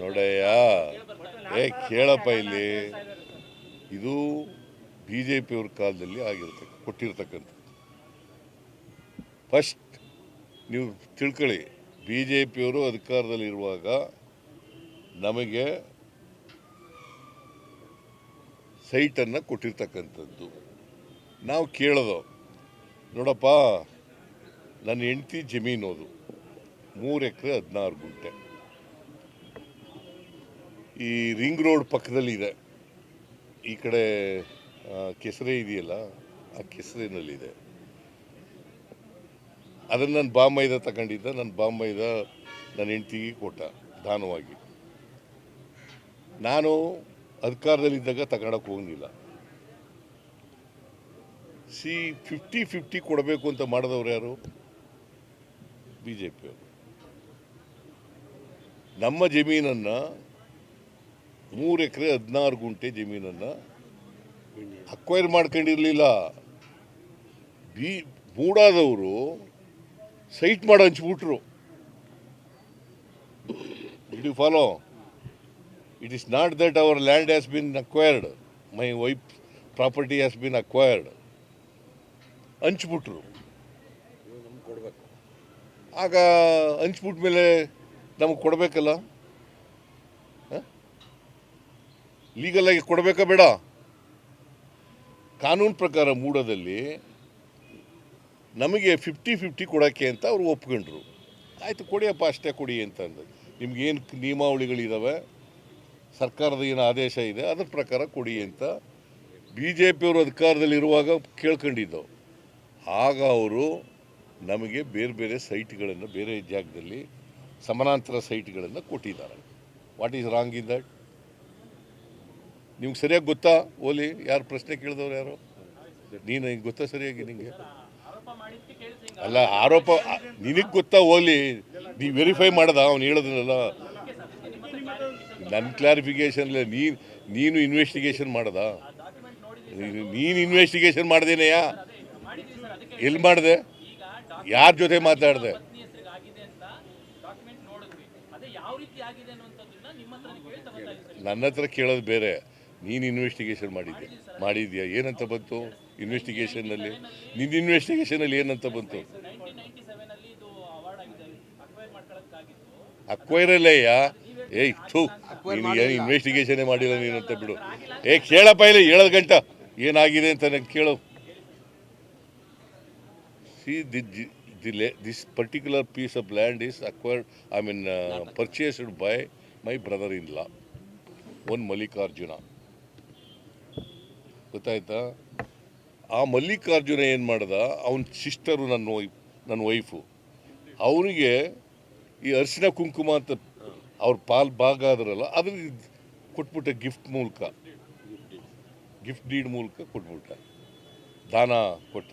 ನೋಡಯ್ಯ ಏ ಕೇಳಪ್ಪ ಇಲ್ಲಿ. ಇದು ಬಿ ಜೆ ಪಿಯವ್ರ ಕಾಲದಲ್ಲಿ ಆಗಿರ್ತಕ್ಕ ಕೊಟ್ಟಿರ್ತಕ್ಕಂಥದ್ದು. ಫಸ್ಟ್ ನೀವು ತಿಳ್ಕೊಳ್ಳಿ ಬಿ ಜೆ ಪಿಯವರು ಅಧಿಕಾರದಲ್ಲಿರುವಾಗ ನಮಗೆ ಸೈಟನ್ನು ಕೊಟ್ಟಿರ್ತಕ್ಕಂಥದ್ದು. ನಾವು ಕೇಳೋದು. ನೋಡಪ್ಪ ನನ್ನ ಹೆಂಡತಿ ಜಮೀನು ಅದು. ಮೂರು ಎಕರೆ ಹದಿನಾರು ಗುಂಟೆ. ಈ ರಿಂಗ್ ರೋಡ್ ಪಕ್ಕದಲ್ಲಿ ಇದೆ ಈ ಕಡೆ ಕೆಸರೆ ಇದೆಯಲ್ಲ, ಆ ಕೆಸರಿನಲ್ಲಿದೆ. ಅದನ್ನು ನನ್ನ ಬಾಂಬೈದ ತಗೊಂಡಿದ್ದ. ನನ್ನ ಬಾಂಬೈದ ನನ್ನ ಹೆಂಡತಿಗೆ ಕೊಟ್ಟ, ದಾನವಾಗಿ. ನಾನು ಅಧಿಕಾರದಲ್ಲಿದ್ದಾಗ ತಗೊಳಕ್ಕೆ ಹೋಗಿಲ್ಲ ಸಿ ಫಿಫ್ಟಿ ಫಿಫ್ಟಿ ಕೊಡಬೇಕು ಅಂತ ಮಾಡಿದವ್ರು ಯಾರು? ಬಿ ಜೆ ಪಿಯವರು ನಮ್ಮ ಜಮೀನನ್ನು ಮೂರು ಎಕರೆ ಹದಿನಾರು ಗುಂಟೆ ಜಮೀನನ್ನು ಅಕ್ವೈರ್ ಮಾಡ್ಕೊಂಡಿರಲಿಲ್ಲ. ಬಿ, ಮೂಡಾದವರು ಸೈಟ್ ಮಾಡಿ ಹಂಚ್ಬಿಟ್ರು. It you follow it is not that our land has been acquired my wife property has been acquired ಹಂಚ್ಬಿಟ್ರು. ಆಗ ಹಂಚ್ಬಿಟ್ಮೇಲೆ ನಮಗೆ ಕೊಡಬೇಕಲ್ಲ? ಲೀಗಲ್ ಆಗಿ ಕೊಡಬೇಕಾ ಬೇಡ? ಕಾನೂನು ಪ್ರಕಾರ ಮೂಡದಲ್ಲಿ ನಮಗೆ ಫಿಫ್ಟಿ ಫಿಫ್ಟಿ ಕೊಡೋಕ್ಕೆ ಅಂತ ಅವರು ಒಪ್ಕೊಂಡ್ರು. ಆಯಿತು, ಕೊಡಿಯಪ್ಪ, ಅಷ್ಟೇ ಕೊಡಿ ಅಂತ ಅಂದರು. ನಿಮ್ಗೇನು ನಿಯಮಾವಳಿಗಳಿದ್ದಾವೆ ಸರ್ಕಾರದ ಏನು ಆದೇಶ ಇದೆ, ಅದ್ರ ಪ್ರಕಾರ ಕೊಡಿ ಅಂತ ಬಿ ಜೆ ಪಿಯವರು ಅಧಿಕಾರದಲ್ಲಿರುವಾಗ ಕೇಳ್ಕೊಂಡಿದ್ದವು ಆಗ ಅವರು ನಮಗೆ ಬೇರೆ ಬೇರೆ ಸೈಟ್ಗಳನ್ನು ಬೇರೆ ಜಾಗದಲ್ಲಿ ಸಮಾನಾಂತರ ಸೈಟ್ಗಳನ್ನು ಕೊಟ್ಟಿದ್ದಾರೆ. What is wrong in that ನಿಮ್ಗೆ ಸರಿಯಾಗಿ ಗೊತ್ತಾ? ಓಲಿ, ಯಾರು ಪ್ರಶ್ನೆ ಕೇಳಿದವ್ರು ಯಾರು? ನೀನು ಗೊತ್ತಾ ಸರಿಯಾಗಿ ನಿಮಗೆ ಅಲ್ಲ, ಆರೋಪ, ನಿನಗೆ ಗೊತ್ತಾ ಓಲಿ? ನೀ ವೆರಿಫೈ ಮಾಡ್ದ? ಅವ್ನು ಹೇಳೋದನ್ನೆಲ್ಲ? ನನ್ನ ಕ್ಲಾರಿಫಿಕೇಶನ್ ಇಲ್ಲ. ನೀನು ನೀನು ಇನ್ವೆಸ್ಟಿಗೇಷನ್ ಮಾಡ್ದ? ನೀನು- ಇನ್ವೆಸ್ಟಿಗೇಷನ್ ಮಾಡ್ದೇನೆಯಾ ಎಲ್ಲಿ ಮಾಡಿದೆ? ಯಾರ ಜೊತೆ ಮಾತಾಡಿದೆ? ಪತ್ನಿ ಹೆಸರಿಗೆ ಆಗಿದೆ ಅಂತ ಡಾಕ್ಯುಮೆಂಟ್ ನೋಡಿದ್ವಿ. ಅದೇ ಯಾವ ರೀತಿ ಆಗಿದೆ ಅನ್ನುವಂಥದ್ದನ್ನ ನಿಮ್ಮ ಹತ್ರ ಕೇಳಿ ತಗೋತಾ ಸರ್. ನನ್ನ ಹತ್ರ ಕೇಳೋದು ಬೇರೆ. ನೀನು ಇನ್ವೆಸ್ಟಿಗೇಷನ್ ಮಾಡಿದ್ದೆ ಮಾಡಿದ್ಯಾ? ಏನಂತ ಬಂತು ಇನ್ವೆಸ್ಟಿಗೇಷನ್ನಲ್ಲಿ ನಿನ್ನ ಇನ್ವೆಸ್ಟಿಗೇಷನಲ್ಲಿ ಏನಂತ ಬಂತು? ನೈನ್ಟೀನ್ ನೈನ್ಟಿ ಸೆವೆನ್ ಅಲ್ಲಿ ಇದು ಅವಾರ್ಡ್ ಆಗಿದೆ. ಅಕ್ವೈರ್ ಮಾಡ್ಕೊಳ್ಳೋಕ್ಕಾಗಿತ್ತು. ಅಕ್ವೈರಲ್ಲಯ್ಯ ಏಯ್ ಥೂ. ನೀನು ಏನು ಇನ್ವೆಸ್ಟಿಗೇಷನೇ ಮಾಡಿಲ್ಲ ನೀನು ಅಂತ ಬಿಡು ಏ ಕೇಳಪ್ಪ ಇಲ್ಲಿ ಏಳು ಗಂಟ. ಏನಾಗಿದೆ ಅಂತ ನಂಗೆ ಕೇಳು. See the the this particular piece of land is acquired I mean purchased by my brother in law one Mallikarjuna ಗೊತ್ತಾಯ್ತಾ? ಆ ಮಲ್ಲಿಕಾರ್ಜುನ ಏನು ಮಾಡ್ದ? ಅವನ ಸಿಸ್ಟರು ನನ್ನ ವೈಫ್ ನನ್ನ ವೈಫು ಅವನಿಗೆ ಈ ಅರಿಶಿನ ಕುಂಕುಮ ಅಂತ ಅವ್ರ ಪಾಲ್ ಭಾಗ ಆದ್ರಲ್ಲ ಅದ್ರ ಕೊಟ್ಬಿಟ್ಟ ಗಿಫ್ಟ್ ಮೂಲಕ. ಗಿಫ್ಟ್ ಡೀಡ್ ಮೂಲಕ ಕೊಟ್ಬಿಟ್ಟ. ದಾನ ಕೊಟ್ಟ.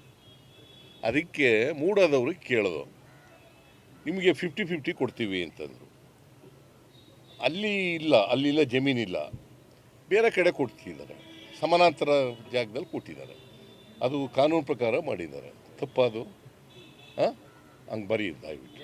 ಅದಕ್ಕೆ ಮೂಡಾದವ್ರಿಗೆ ಕೇಳೋದು ನಿಮಗೆ ಫಿಫ್ಟಿ ಫಿಫ್ಟಿ ಕೊಡ್ತೀವಿ ಅಂತಂದರು. ಅಲ್ಲಿ ಇಲ್ಲ, ಅಲ್ಲಿಲ್ಲ, ಜಮೀನಿಲ್ಲ. ಬೇರೆ ಕಡೆ ಕೊಡ್ತಿದ್ದಾರೆ. ಸಮಾನಾಂತರ ಜಾಗದಲ್ಲಿ ಕೊಟ್ಟಿದ್ದಾರೆ. ಅದು ಕಾನೂನು ಪ್ರಕಾರ ಮಾಡಿದ್ದಾರೆ. ತಪ್ಪದು, ಹಾಂ? ಹಂಗೆ ಬರೀ ದಯವಿಟ್ಟು